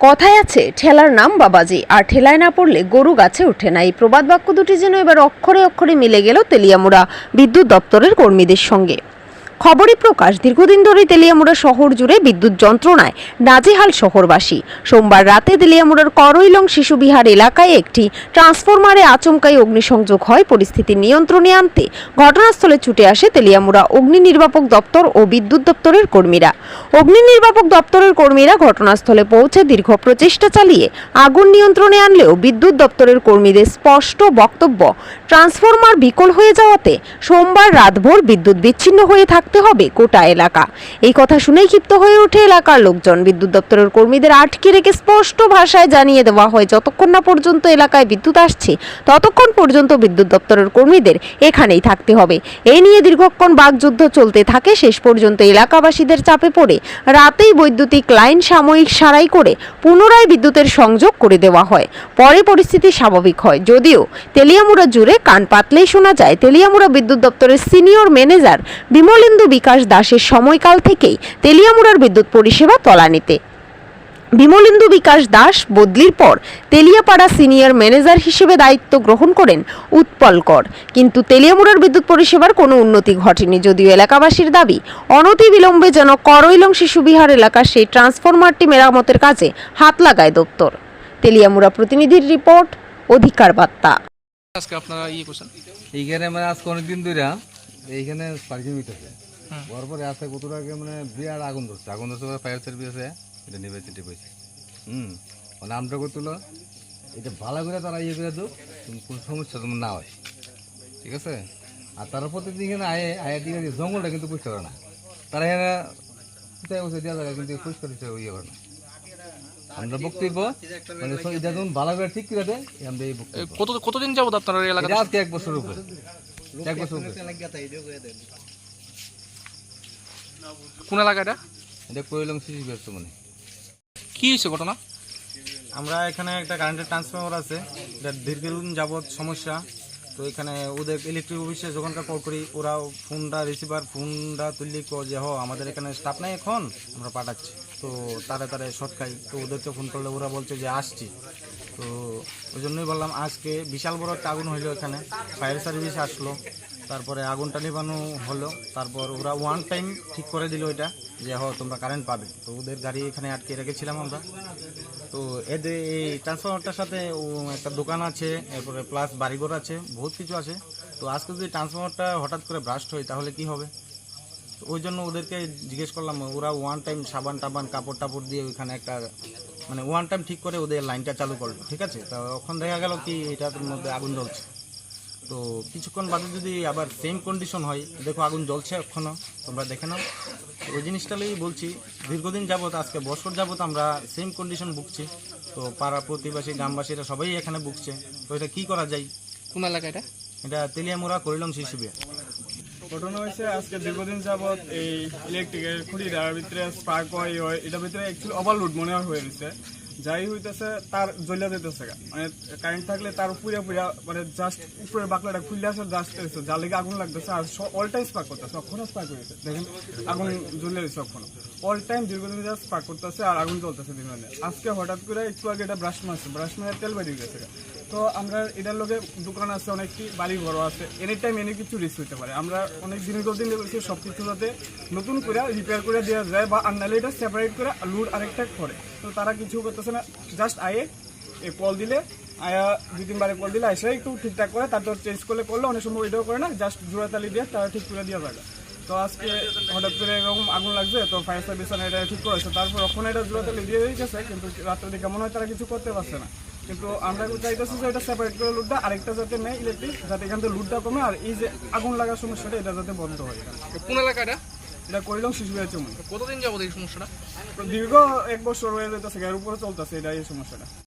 কথায় আছে, ঠেলার নাম বাবাজি, আর ঠেলায় না পড়লে গরু গাছে ওঠে না। এই প্রবাদ বাক্য দুটি যেন এবার অক্ষরে অক্ষরে মিলে গেল তেলিয়ামুড়া বিদ্যুৎ দপ্তরের কর্মীদের সঙ্গে। খবরই প্রকাশ, দীর্ঘদিন ধরে তেলিয়ামুড়া শহর জুড়ে বিদ্যুৎ যন্ত্রণায় নাজেহাল শহরবাসী। সোমবার রাতে তেলিয়ামুড়ার করইলং শিশুবিহার এলাকায় একটি ট্রান্সফরমারে আচমকাই অগ্নিসংযোগ হয়। পরিস্থিতি নিয়ন্ত্রণে আনতে ঘটনাস্থলে ছুটে আসে তেলিয়ামুড়া অগ্নি নির্বাপক দপ্তর ও বিদ্যুৎ দপ্তরের কর্মীরা। অগ্নি নির্বাপক দপ্তরের কর্মীরা ঘটনাস্থলে পৌঁছে দীর্ঘ প্রচেষ্টা চালিয়ে আগুন নিয়ন্ত্রণে আনলেও বিদ্যুৎ দপ্তরের কর্মীদের স্পষ্ট বক্তব্য, ট্রান্সফরমার বিকল হয়ে যাওয়াতে সোমবার রাতভর বিদ্যুৎ বিচ্ছিন্ন হয়ে থাকতে হবে গোটা এলাকা। এই কথা শুনেই ক্ষিপ্ত হয়ে ওঠে এলাকার লোকজন। বিদ্যুৎ দপ্তরের কর্মীদের আটকে রেখে স্পষ্ট ভাষায় জানিয়ে দেওয়া হয়, যতক্ষণ না পর্যন্ত এলাকায় বিদ্যুৎ আসছে, ততক্ষণ পর্যন্ত বিদ্যুৎ দপ্তরের কর্মীদের এখানেই থাকতে হবে। এই নিয়ে দীর্ঘক্ষণ বাকযুদ্ধ চলতে থাকে। শেষ পর্যন্ত এলাকাবাসীদের চাপে পড়ে রাতেই বৈদ্যুতিক লাইন সাময়িক সারাই করে পুনরায় বিদ্যুতের সংযোগ করে দেওয়া হয়। পরে পরিস্থিতি স্বাভাবিক হয়। যদিও তেলিয়ামুড়া জুড়ে কান পাতলেই শোনা যায়, তেলিয়ামুড়া বিদ্যুৎ দপ্তরের সিনিয়র ম্যানেজার বিমলেন্দু বিকাশ দাসের সময়কাল থেকেই তেলিয়ামুড়ার বিদ্যুৎ পরিষেবা তলানিতে। বিমলেন্দু বিকাশ দাস বদলির পর তেলিয়াপাড়া সিনিয়র ম্যানেজার হিসেবে দায়িত্ব গ্রহণ করেন উৎপল কর। কিন্তু তেলিয়ামুড়ার বিদ্যুৎ পরিষেবার কোনো উন্নতি ঘটেনি যদিও এলাকাবাসীর দাবি অনতি বিলম্বে যেন করইলং শিশুবিহার এলাকার সেই ট্রান্সফরমারটি মেরামতের কাজে হাত লাগায় দপ্তর। তেলিয়ামুড়া প্রতিনিধির রিপোর্ট অধিকার বার্তা। আজকে আপনারা ইয়ে করছেন? এইখানে মানে আজকে অনেকদিন ধরে এইখানে পার্কিং হইতেছে। পরপরে আছে কত আগে মানে বিরাট আগুন ধরছে। আগুন ধরছে ফায়ার সার্ভিস আছে। এটা নেবে চিঠি পয়সা হুম। ও নামটা করছিল এটা ভালো করে তারা ইয়ে করে দো কোনো সমস্যা তোমার না হয়। ঠিক আছে? আর তারা প্রত্যেকদিন এখানে আয়ে আয়ে আছে জঙ্গলটা কিন্তু পরিষ্কার করে না। তারা এখানে কোথায় বসে দেওয়া যায় কিন্তু পরিষ্কার ইয়ে করে না। আমরা বক্তব্য মানে এটা যখন ভালো করে ঠিক করে দেয় আমরা এই কত কতদিন যাবত আপনারা এটা আজকে এক বছর উপরে। কোন এলাকা এটা? মানে কি হয়েছে ঘটনা? আমরা এখানে একটা কারেন্টের ট্রান্সফরমার আছে এটা দীর্ঘদিন যাবৎ সমস্যা। তো এখানে ওদের ইলেকট্রিক অফিসে যখনকার কল করি ওরা ফোনটা রিসিভার ফোনটা তুললি কো যে হ আমাদের এখানে স্টাফ নাই এখন আমরা পাঠাচ্ছি। তো তারা তারা শর্ট খাই। তো ওদেরকে ফোন করলে ওরা বলছে যে আসছি। তো ওই জন্যই বললাম আজকে বিশাল বড় একটা আগুন হইল এখানে। ফায়ার সার্ভিস আসলো, তারপরে আগুনটা নিবানো হলো, তারপর ওরা ওয়ান টাইম ঠিক করে দিল ওইটা যে হ, তোমরা কারেন্ট পাবে। তো ওদের গাড়ি এখানে আটকে রেখেছিলাম আমরা। তো এদের এই ট্রান্সফরমারটার সাথে একটা দোকান আছে, এরপরে প্লাস বাড়িঘর আছে, বহুত কিছু আছে। তো আজকে যদি ট্রান্সফরমারটা হঠাৎ করে ব্রাস্ট হয়, তাহলে কি হবে? ওই জন্য ওদেরকে জিজ্ঞেস করলাম, ওরা ওয়ান টাইম সাবান টাবান কাপড় টাপড় দিয়ে ওইখানে একটা মানে ওয়ান টাইম ঠিক করে ওদের লাইনটা চালু করল ঠিক আছে? তো ওখান দেখা গেল কি এটার মধ্যে আগুন জ্বলছে। তো কিছুক্ষণ বাদে যদি আবার সেম কন্ডিশন হয় দেখো আগুন জ্বলছে এখনও তোমরা দেখে নাও। ওই জিনিসটাই বলছি দীর্ঘদিন যাবত আজকে বছর যাবত আমরা সেম কন্ডিশন ভুগছি। তো পাড়া প্রতিবাসী গ্রামবাসীরা সবাই এখানে ভুগছে। তো এটা কি করা যায়? কোন এলাকা এটা? এটা তেলিয়ামুড়া করিলং শিশুবে ঘটনা হয়েছে, আজকে দীর্ঘদিন যাবৎ এই ইলেকট্রিকের খুঁটিটার ভিতরে স্পার্ক হয় হয়, এটার ভিতরে অ্যাকচুয়ালি ওভারলোড মনে হয় গেছে যাই হইতেছে, তার জ্বলিয়া দিতেছে গা। মানে কারেন্ট থাকলে তার পুরা পুরা মানে জাস্ট উপরের বাকলাটা খুললে আসে জাস্ট যার লেগে আগুন লাগতেছে, আর অল টাইম স্পার্ক করতেছে কখনো স্পার্ক হয়েছে দেখেন, আগুন জ্বলে গেছে কখনো অল টাইম দীর্ঘদিন যা স্পার্ক করতেছে, আর আগুন জ্বলতেছে দিন আজকে হঠাৎ করে একটু আগে এটা ব্রাশ মারছে ব্রাশ মারে তেল বেরিয়ে গেছে। তো আমরা এটার লগে দোকান আছে, অনেকটি বাড়ি ঘরও আছে। এনি টাইম এনে কিছু রিস্ক হইতে পারে। আমরা অনেক দিন দিন বলছি সব কিছু যাতে নতুন করে রিপেয়ার করে দেওয়া যায় বা আর এটা সেপারেট করে লুড আরেকটা করে। তো তারা কিছু করতেছে না। জাস্ট আয়ে এ কল দিলে, আয়া দুই তিনবারে কল দিলে এসে একটু ঠিকঠাক করে, তারপর চেঞ্জ করলে করলে, অনেক সময় এটাও করে না জাস্ট জোড়াতালি দিয়ে তারা ঠিক করে দেওয়া যাবে। তো আজকে হঠাৎ করে এরকম আগুন লাগছে, তো ফায়ার সার্ভিস এটা ঠিক করেছে। তারপর ওখানে এটা জোড়াতালি দিয়ে গেছে, কিন্তু রাত্রে দিকে মনে হয় তারা কিছু করতে পারছে না। কিন্তু আমরা চাইতেছি যে এটা সেপারেট করে লুটটা আরেকটা যাতে নেই ইলেকট্রিক যাতে এখান থেকে লুটটা কমে আর এই যে আগুন লাগার সমস্যাটা এটা যাতে বন্ধ হয়। কোন এলাকাটা? এটা করিলাম শিশু চুমুন কতদিন যাব এই সমস্যাটা? দীর্ঘ এক বছর হয়ে যেতেছে এর উপরে চলতেছে এটা এই সমস্যাটা।